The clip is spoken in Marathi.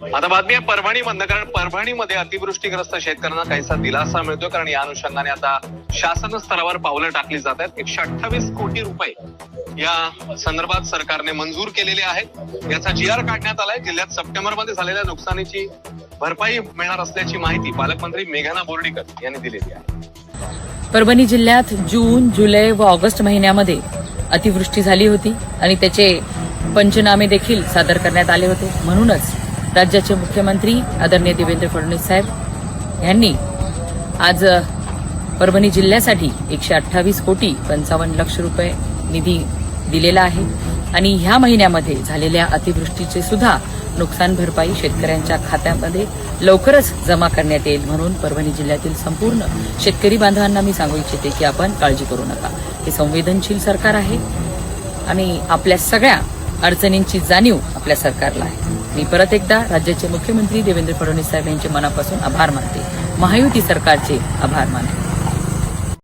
आता बातमी आहे परभणीमधनं कारण परभणीमध्ये अतिवृष्टीग्रस्त शेतकऱ्यांना काहीसा दिलासा मिळतोय कारण या अनुषंगाने आता शासन स्तरावर पावलं टाकली जात आहेत. एकशे अठ्ठावीस कोटी रुपये या संदर्भात सरकारने मंजूर केलेले आहेत. याचा जी आर काढण्यात आलाय. जिल्ह्यात सप्टेंबरमध्ये झालेल्या नुकसानीची भरपाई मिळणार असल्याची माहिती पालकमंत्री मेघना बोर्डीकर यांनी दिलेली आहे. परभणी जिल्ह्यात जून जुलै व ऑगस्ट महिन्यामध्ये अतिवृष्टी झाली होती आणि त्याचे पंचनामे देखील सादर करण्यात आले होते. म्हणूनच राज्याचे मुख्यमंत्री आदरणीय देवेंद्र फडणवीस साहेब यांनी आज परभणी जिल्ह्यासाठी एकशे अठ्ठावीस कोटी पंचावन्न लक्ष रुपये निधी दिलेला आहे. आणि ह्या महिन्यामध्ये झालेल्या अतिवृष्टीचे सुद्धा नुकसान भरपाई शेतकऱ्यांच्या खात्यामध्ये लवकरच जमा करण्यात येईल म्हणून परभणी जिल्ह्यातील संपूर्ण शेतकरी बांधवांना मी सांगू इच्छिते की आपण काळजी करू नका. हे संवेदनशील सरकार आहे आणि आपल्या सगळ्या अडचणींची जाणीव आपल्या सरकारला आहे. मी परत एकदा राज्याचे मुख्यमंत्री देवेंद्र फडणवीस साहेब यांचे मनापासून आभार मानते. महायुती सरकारचे आभार मानते.